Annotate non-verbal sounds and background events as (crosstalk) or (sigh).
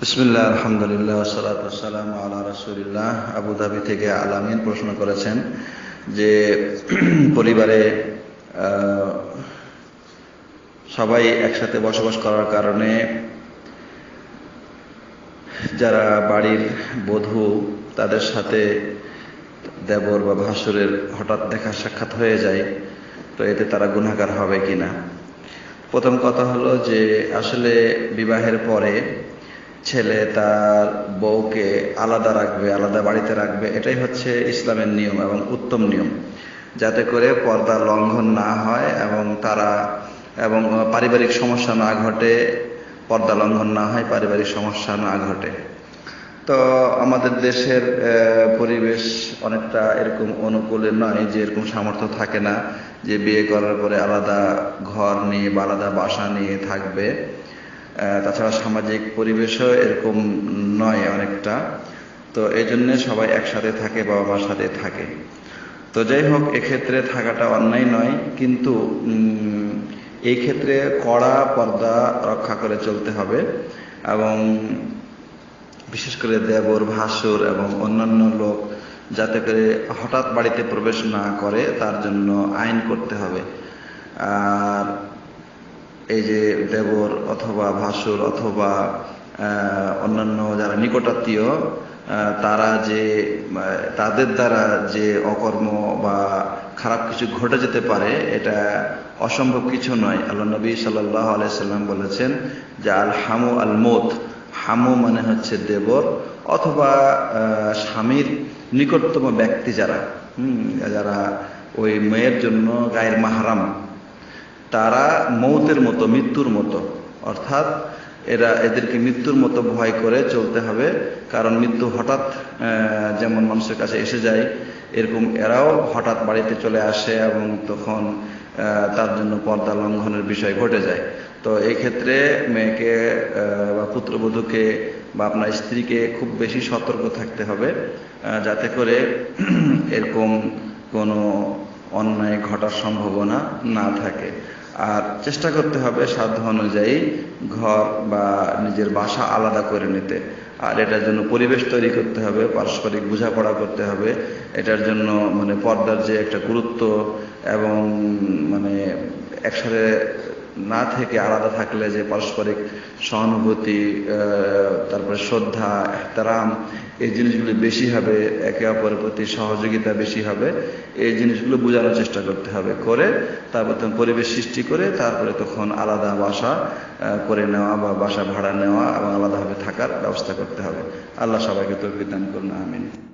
বিসমিল্লাহ, আলহামদুলিল্লাহ সালাতাম আল্লাহ রসুলিল্লাহ। আবুধাবি থেকে আলামিন প্রশ্ন করেছেন যে, (clears throat) পরিবারে সবাই একসাথে বসবাস করার কারণে যারা বাড়ির বধূ, তাদের সাথে দেবর বা ভাসুরের হঠাৎ দেখা সাক্ষাৎ হয়ে যায়, তো এতে তারা গুণাকার হবে কিনা? প্রথম কথা হলো যে, আসলে বিবাহের পরে ছেলে তার বউকে আলাদা রাখবে, আলাদা বাড়িতে রাখবে, এটাই হচ্ছে ইসলামের নিয়ম এবং উত্তম নিয়ম। যাতে করে পর্দা লঙ্ঘন না হয় এবং তারা এবং পারিবারিক সমস্যা না ঘটে, পর্দা লঙ্ঘন না হয়, পারিবারিক সমস্যা না ঘটে। তো আমাদের দেশের পরিবেশ অনেকটা এরকম অনুকূলে নয় যে এরকম সামর্থ্য থাকে না যে বিয়ে করার পরে আলাদা ঘর নিয়ে বা আলাদা বাসা নিয়ে থাকবে। তাছাড়া সামাজিক পরিবেশও এরকম নয় অনেকটা। তো এই জন্যে সবাই একসাথে থাকে বাবা মার সাথে থাকে। তো যাই হোক, এক্ষেত্রে থাকাটা অন্যায় নয়, কিন্তু এই ক্ষেত্রে কড়া পর্দা রক্ষা করে চলতে হবে এবং বিশেষ করে দেবর, ভাসুর এবং অন্যান্য লোক যাতে করে হঠাৎ বাড়িতে প্রবেশ না করে, তার জন্য আইন করতে হবে। আর এই যে দেবর অথবা ভাসুর অথবা অন্যান্য যারা নিকটাত্মীয় তারা যে তাদের দ্বারা যে অকর্ম বা খারাপ কিছু ঘটে যেতে পারে, এটা অসম্ভব কিছু নয়। আল্লাহ নবী সাল্লাহ আলাইসাল্লাম বলেছেন যে আল হামু আল মোত হামু মানে হচ্ছে দেবর অথবা স্বামীর নিকটতম ব্যক্তি যারা যারা ওই মেয়ের জন্য গায়ের মাহারাম তারা মৌতের মতো, মৃত্যুর মতো। অর্থাৎ এরা এদেরকে মৃত্যুর মতো ভয় করে চলতে হবে। কারণ মৃত্যু হঠাৎ যেমন মানুষের কাছে এসে যায়, এরকম এরাও হঠাৎ বাড়িতে চলে আসে এবং তখন তার জন্য পর্দা লঙ্ঘনের বিষয় ঘটে যায়। তো এই ক্ষেত্রে মেয়েকে বা পুত্রবধূকে বা আপনার স্ত্রীকে খুব বেশি সতর্ক থাকতে হবে যাতে করে (clears throat) এরকম কোনো অন্যায় ঘটার সম্ভাবনা না থাকে। আর চেষ্টা করতে হবে সাধ্য অনুযায়ী ঘর বা নিজের বাসা আলাদা করে নিতে। আর এটার জন্য পরিবেশ তৈরি করতে হবে, পারস্পরিক বোঝাপড়া করতে হবে। এটার জন্য মানে পর্দার যে একটা গুরুত্ব এবং মানে একসাথে না থেকে আলাদা থাকলে যে পারস্পরিক সহানুভূতি তারপরে শ্রদ্ধা, এহতারাম, এই জিনিসগুলো বেশি হবে, একে অপরের প্রতি সহযোগিতা বেশি হবে, এই জিনিসগুলো বোঝানোর চেষ্টা করতে হবে। করে তারপর তখন পরিবেশ সৃষ্টি করে তারপরে তখন আলাদা বাসা করে নেওয়া বা বাসা ভাড়া নেওয়া এবং আলাদাভাবে থাকার ব্যবস্থা করতে হবে। আল্লাহ সবাইকে তৌফিক দান করুন, আমিন।